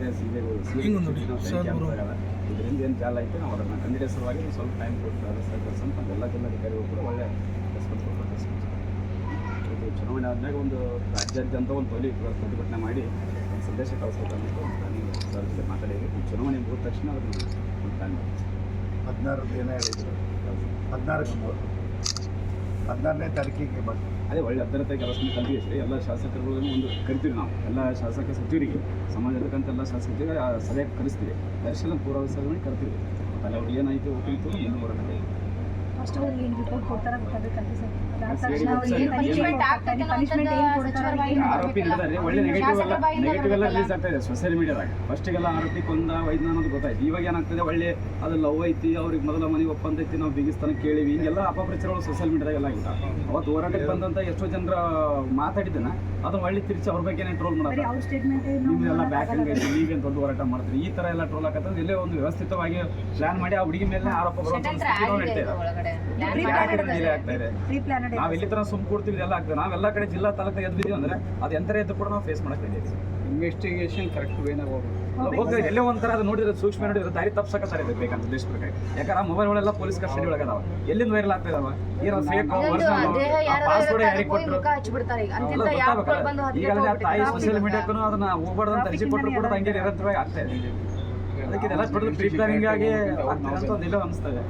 ಅದೇ. ಇದರಿಂದ ಏನು ಜಾಲ ಐತೆ ನಾವು ಅದನ್ನು ಕಂಡಿಡಿಯೋ ಸಲುವಾಗಿ ಸ್ವಲ್ಪ ಟೈಮ್ ಕೊಟ್ಟು ಸರ್ ಅಂತ ಎಲ್ಲ ಜಿಲ್ಲಾಧಿಕಾರಿಗಳು ಕೂಡ ಒಳ್ಳೆ ರೆಸ್ಪಾನ್ಸ್ ಇದು ಚುನಾವಣೆ ಆದ್ಮೇಲೆ ಒಂದು ರಾಜ್ಯಾದ್ಯಂತ ಒಂದು ತೊಲಿ ಪ್ರತಿಭಟನೆ ಮಾಡಿ ಒಂದು ಸಂದೇಶ ಕಳಿಸ್ಬೇಕಂತ ಪ್ಲಾನಿಂಗ್ ಸರ್ ಜೊತೆ ಮಾತಾಡಿದ್ವಿ ಚುನಾವಣೆ ಮುಗಿದ ತಕ್ಷಣ ಅದನ್ನು ಒಂದು ಪ್ಲಾನ್ ಮಾಡ್ತೀವಿ. ಹದಿನಾರದ್ದು ಏನೋ ಹೇಳಿದ್ರು. ಹದಿನಾರಕ್ಕೆ ಹದಿನಾರನೇ ತಾರೀಕಿಗೆ ಬಂದು ಅದೇ ಒಳ್ಳೆ ಅಭ್ಯರ್ಥಿ ಕೆಲಸ ಸರಿ, ಎಲ್ಲ ಶಾಸಕರುಗಳನ್ನು ಒಂದು ಕರಿತೀವಿ ನಾವು. ಎಲ್ಲ ಶಾಸಕ ಸಚಿವರಿಗೆ ಸಮಾಜದಕ್ಕಂತ ಎಲ್ಲ ಶಾಸಕರಿಗೆ ಸಭೆಗೆ ಕರೆಸ್ತೀವಿ. ದರ್ಶನ ಪೂರ್ವಸರವಾಗಿ ಕರಿತೀವಿ ಅಲ್ಲಿ ಅವ್ರು ಏನಾಯಿತು ಹೋಗಿತ್ತು ಮುಂದುವರೆದಿದೆ ಫಸ್ಟ್ ಅವ್ರಿಗೆ ಏನು ರಿಪೋರ್ಟ್ ಕೊಡ್ತಾರ ಗೊತ್ತಾಗಬೇಕಂತ ಸರ್. ಅದಾದ ಸರಿ, ತಕ್ಷಣ ಏನು ಪನಿಷ್ಮೆಂಟ್ ಆಗ್ತಾನೆ ಪನಿಷ್ಮೆಂಟ್ ಏನು ಏನು ಆರೋಪಿ ಇದ್ದಾರೆ ಒಳ್ಳೆ ನೆಗೆಟಿವ್ ಎಲ್ಲ ನೆಗೆಟಿವ್ ಎಲ್ಲ ರಿಲೀಸ್ ಆಗ್ತಾ ಇದೆ ಸೋಷಿಯಲ್ ಮೀಡಿಯಾದಾಗ ಫಸ್ಟಿಗೆಲ್ಲ ಆರೋಪಿ ಕೊಂದ ವೈದ್ಯ ಅನ್ನೋದು ಗೊತ್ತಾಯ್ತು. ಇವಾಗ ಏನಾಗ್ತದೆ ಒಳ್ಳೆ ಅದು ಲವ್ ಐತಿ ಅವ್ರಿಗೆ ಮೊದಲ ಮನೆ ಒಪ್ಪಂದ ಐತಿ ನಾವು ಬಿಗಿಸ್ತಾನ ಕೇಳಿವಿ. ಹಿಂಗೆಲ್ಲ ಅಪಪ್ರಚಾರಗಳು ಸೋಷಿಯಲ್ ಮೀಡಿಯಾದಾಗ ಎಲ್ಲ ಆಗಿಲ್ಲ ಅವತ್ತು ಹೋರಾಟಕ್ಕೆ ಬಂದಂತ ಎಷ್ಟೋ ಜನರ ಮಾತಾಡಿದ್ದನ ಅದು ಒಳ್ಳೆ ತಿರ್ಚಿ ಅವ್ರ ಬಗ್ಗೆ ಟ್ರೋಲ್ ಮಾಡೋದು ಅವ್ರ ಸ್ಟೇಟ್ಮೆಂಟ್ ನಿಮ್ದೆಲ್ಲ ಬ್ಯಾಕ್ ಹಂಗೆ ನೀವೇನು ದೊಡ್ಡ ಹೋರಾಟ ಮಾಡ್ತೀರಿ. ಈ ತರ ಎಲ್ಲ ಟ್ರೋಲ್ ಆಗತ್ತಂದ್ರೆ ಇಲ್ಲೇ ಒಂದು ವ್ಯವಸ್ಥಿತವಾಗಿ ಪ್ಲಾನ್ ಮಾಡಿ ಆ ಹುಡುಗಿ ಮೇಲೆ ಆರೋಪ ಬರೋದು ನಡೀತಾ ನಾವ್ ಇಲ್ಲಿ ತರ ಸುಮ್ ಕೊಡ್ತೀವಿ ಇದೆಲ್ಲ ಆಗ್ತದೆ. ನಾವೆಲ್ಲ ಕಡೆ ಜಿಲ್ಲಾ ತಾಲೂಕು ಎದ್ದಿದೀವಿ ಅಂದ್ರೆ ಅದು ಎಂತರ ಎದ್ದು ಕೂಡ ನಾವು ಫೇಸ್ ಮಾಡಕ್ ಇನ್ವೆಸ್ಟಿಗೇಷನ್ ಕರೆಕ್ಟ್ ವೇನಾಗ ಹೋಗ್ತದೆ ಎಲ್ಲೋ ಒಂಥರ ಅದು ನೋಡಿದ್ರೆ ಸೂಕ್ಷ್ಮ ನೋಡಿದ್ರೆ ದಾರಿ ತಪ್ಸಕತ್ತಾರೆ ಇದು ಬೇಕಂತ ದೇಶ ಪ್ರಕಾರ. ಯಾಕಂದ್ರೆ ಮೊಬೈಲ್ಗಳೆಲ್ಲ ಪೊಲೀಸ್ ಕಸ್ಟಡಿ ಒಳಗದಾವ. ಎಲ್ಲಿಂದ ವೈರಲ್ ಆಗ್ತಾ ಇದಾವ? ಏನೋ ಫೇಕ್ ಪಾಸ್ವರ್ಡ್ ಯಾರಿಗೆ ಕೊಟ್ಟರು ಈಗ. ಎಲ್ಲ ತಾಯಿ ಸೋಷಿಯಲ್ ಮೀಡಿಯಾಕ್ಕೂ ಅದನ್ನ ಹೋಗ್ಬಾರ್ದು ಅಂತ ಅರ್ಜಿ ಕೊಟ್ಟರು ಕೂಡ ಹಂಗೆ ನಿರಂತರವಾಗಿ ಆಗ್ತಾ ಇದೆ. ಅದಕ್ಕೆ ಇದೆಲ್ಲ ದೊಡ್ಡ ಪ್ರೀ ಪ್ಲಾನಿಂಗ್ ಆಗಿ ಆಗ್ತದೆ ಅಂತ ಅನಿಸ್ತದೆ.